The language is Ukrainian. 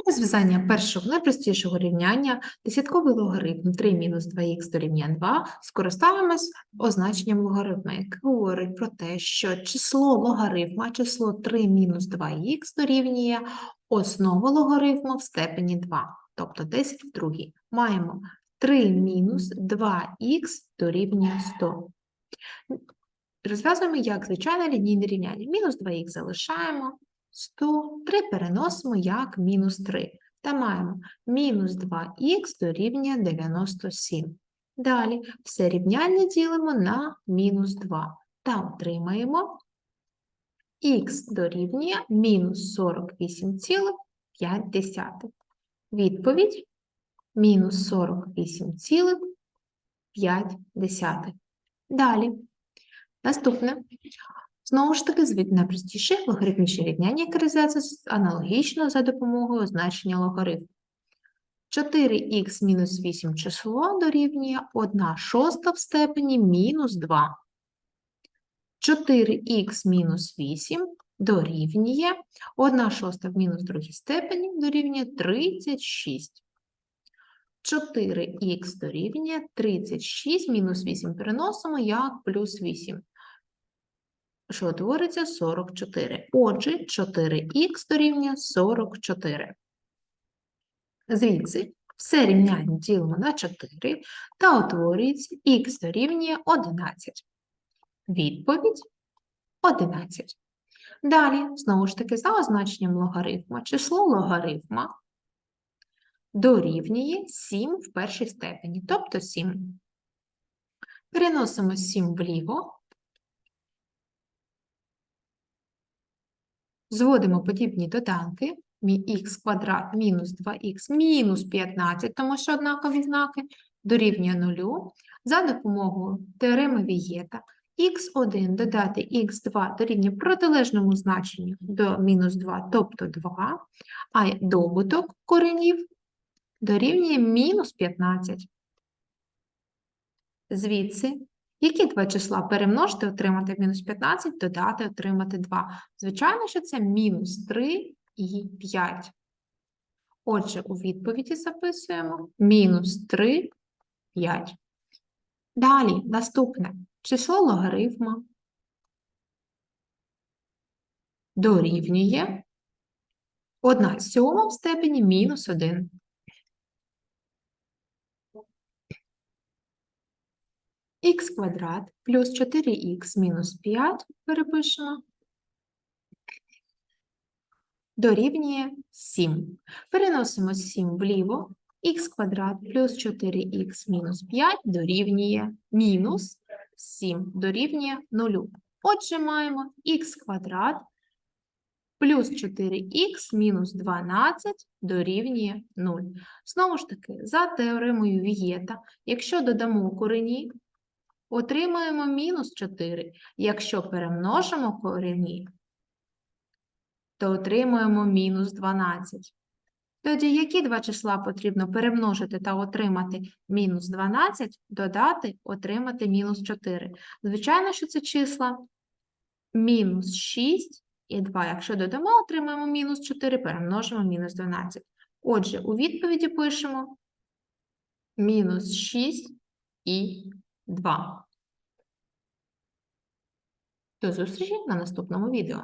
Для розв'язання першого найпростішого рівняння десятковий логарифм 3 мінус 2х дорівнює 2 скористаємось означенням логарифма, яке говорить про те, що число логарифма, число 3 мінус 2х дорівнює основа логарифму в степені 2, тобто 10 в другій. Маємо 3 мінус 2х дорівнює 100. Розв'язуємо як звичайне лінійне рівняння. Мінус 2х залишаємо, 100, 3 переносимо як мінус 3. Та маємо мінус 2х дорівнює 97. Далі все рівняння ділимо на мінус 2 та отримаємо х дорівнює мінус 48,5. Відповідь мінус 48,5. Далі. Наступне. Знову ж таки, звід найпростіше логарифмічне рівняння, розв'язується аналогічно за допомогою значення логарифму. 4х мінус 8 число дорівнює 1 шоста в степені мінус 2. 4х мінус 8 дорівнює 1 шоста в мінус другій степені дорівнює 36. 4х дорівнює 36 мінус 8 переносимо як плюс 8 що утвориться 44. Отже, 4х дорівнює 44. Звідси все рівняння ділимо на 4 та утворюється х дорівнює 11. Відповідь 11. Далі, знову ж таки, за означенням логарифма, число логарифма дорівнює 7 в першій степені, тобто 7. Переносимо 7 вліво. Зводимо подібні доданки. х квадрат мінус 2х мінус 15, тому що однакові знаки, дорівнює 0. За допомогою теореми Вієта х1 додати х2 дорівнює протилежному значенню до мінус 2, тобто 2, а добуток коренів дорівнює мінус 15. Звідси які два числа перемножити, отримати мінус 15, додати, отримати 2? Звичайно, що це мінус 3 і 5. Отже, у відповіді записуємо мінус 3, 5. Далі, наступне число логарифма дорівнює 1 сьома в степені мінус 1. Х квадрат плюс 4х мінус 5 перепишемо, дорівнює 7. Переносимо 7 вліво, х квадрат плюс 4х мінус 5 дорівнює мінус 7 дорівнює 0. Отже, маємо х квадрат плюс 4х мінус 12 дорівнює 0. Знову ж таки, за теоремою Вієта, якщо додамо корені, отримаємо мінус 4. Якщо перемножимо корені, то отримуємо мінус 12. Тоді які два числа потрібно перемножити та отримати мінус 12, додати, отримати мінус 4? Звичайно, що це числа мінус 6 і 2. Якщо додамо, отримаємо мінус 4, перемножимо мінус 12. Отже, у відповіді пишемо мінус 6 і 2. До зустрічі на наступному відео.